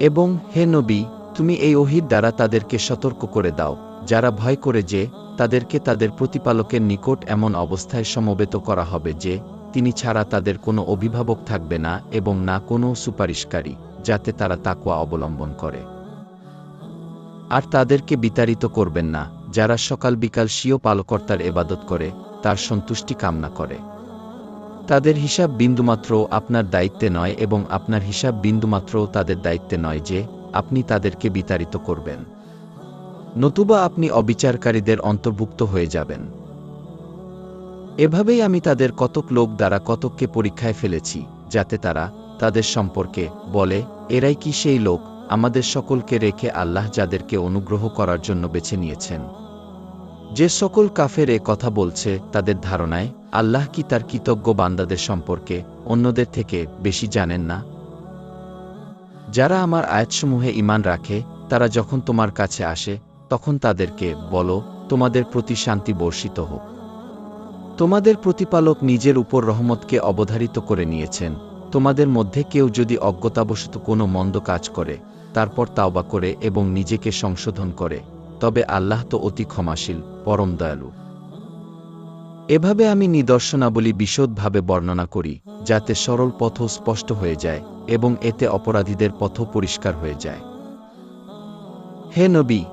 এবং হে নবী, তুমি এই ওহির দ্বারা তাদেরকে সতর্ক করে দাও, যারা ভয় করে যে তাদেরকে তাদের প্রতিপালকের নিকট এমন অবস্থায় সমবেত করা হবে যে তিনি ছাড়া তাদের কোনো অভিভাবক থাকবে না এবং না কোনো সুপারিশকারী, যাতে তারা তাকুয়া অবলম্বন করে। আর তাদেরকে বিতাড়িত করবেন না, যারা সকাল বিকাল স্বীয় পালকর্তার এবাদত করে, তার সন্তুষ্টি কামনা করে। তাদের হিসাব বিন্দুমাত্রও আপনার দায়িত্বে নয় এবং আপনার হিসাব বিন্দুমাত্রও তাদের দায়িত্বে নয় যে, আপনি তাদেরকে বিতাড়িত করবেন। নতুবা আপনি অবিচারকারীদের অন্তর্ভুক্ত হয়ে যাবেন। এভাবেই আমি তাদের কতক লোক দ্বারা কতককে পরীক্ষায় ফেলেছি, যাতে তারা তাদের সম্পর্কে বলে, এরাই কি সেই লোক আমাদের সকলকে রেখে আল্লাহ যাদেরকে অনুগ্রহ করার জন্য বেছে নিয়েছেন? যে সকল কাফের এ কথা বলছে তাদের ধারণায়, আল্লাহ কি তার কৃতজ্ঞ বান্দাদের সম্পর্কে অন্যদের থেকে বেশি জানেন না? যারা আমার আয়াতসমূহে ইমান রাখে, তারা যখন তোমার কাছে আসে, তখন তাদেরকে বলো, তোমাদের প্রতি শান্তি বর্ষিত হোক। তোমাদের প্রতিপালক নিজের উপর রহমতকে অবধারিত করে নিয়েছেন। তোমাদের মধ্যে কেউ যদি অজ্ঞতাবশত কোনো মন্দ কাজ করে, তারপর তাওবা করে এবং নিজেকে সংশোধন করে। তবে আল্লাহ তো অতি ক্ষমাশীল, পরম দয়ালু। এভাবে আমি নিদর্শনাবলী বিশদভাবে বর্ণনা করি, যাতে সরল পথ স্পষ্ট হয়ে যায় এবং এতে অপরাধীদের পথ পরিষ্কার হয়ে যায়। হে নবী,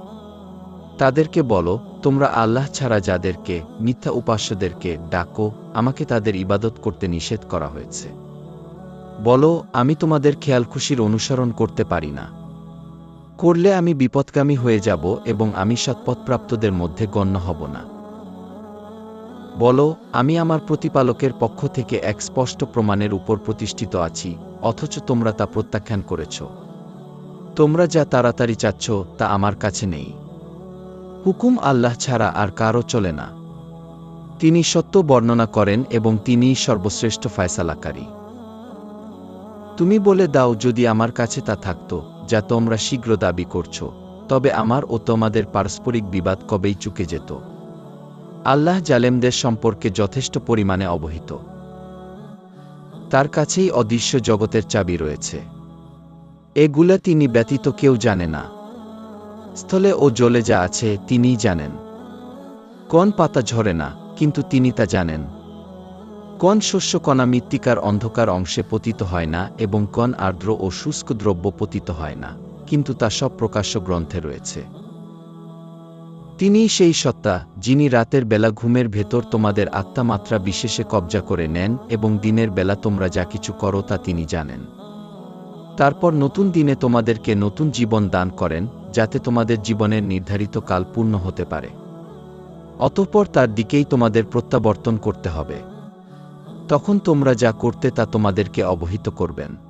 তাদেরকে বলো, তোমরা আল্লাহ ছাড়া যাদেরকে, মিথ্যা উপাস্যদেরকে ডাকো, আমাকে তাদের ইবাদত করতে নিষেধ করা হয়েছে। বলো, আমি তোমাদের খেয়াল খুশির অনুসরণ করতে পারি না। করলে আমি বিপদগামী হয়ে যাব এবং আমি সৎপথপ্রাপ্তদের মধ্যে গণ্য হব না। বলো, আমি আমার প্রতিপালকের পক্ষ থেকে এক স্পষ্ট প্রমাণের উপর প্রতিষ্ঠিত আছি, অথচ তোমরা তা প্রত্যাখ্যান করেছ। তোমরা যা তাড়াতাড়ি চাচ্ছ, তা আমার কাছে নেই। হুকুম আল্লাহ ছাড়া আর কারও চলে না। তিনি সত্য বর্ণনা করেন এবং তিনিই সর্বশ্রেষ্ঠ ফয়সালাকারী। তুমি বলে দাও, যদি আমার কাছে তা থাকত যা তোমরা শীঘ্র দাবি করছ, তবে আমার ও তোমাদের পারস্পরিক বিবাদ কবেই চুকে যেত। আল্লাহ জালেমদের সম্পর্কে যথেষ্ট পরিমাণে অবহিত। তার কাছেই অদৃশ্য জগতের চাবি রয়েছে। এগুলা তিনি ব্যতীত কেউ জানে না। স্থলে ও জলে যা আছে, তিনিই জানেন। কোন পাতা ঝরে না, কিন্তু তিনি তা জানেন। কোন শস্যকণা মৃত্তিকার অন্ধকার অংশে পতিত হয় না এবং কোন আর্দ্র ও শুষ্ক দ্রব্য পতিত হয় না, কিন্তু তা সব প্রকাশ্য গ্রন্থে রয়েছে। তিনিই সেই সত্তা, যিনি রাতের বেলা ঘুমের ভেতর তোমাদের আত্মামাত্রা বিশেষে কবজা করে নেন এবং দিনের বেলা তোমরা যা কিছু করো তা তিনি জানেন। তারপর নতুন দিনে তোমাদেরকে নতুন জীবন দান করেন, যাতে তোমাদের জীবনের নির্ধারিত কাল পূর্ণ হতে পারে। অতঃপর তার দিকেই তোমাদের প্রত্যাবর্তন করতে হবে। তখন তোমরা যা করতে তা তোমাদেরকে অবহিত করবেন।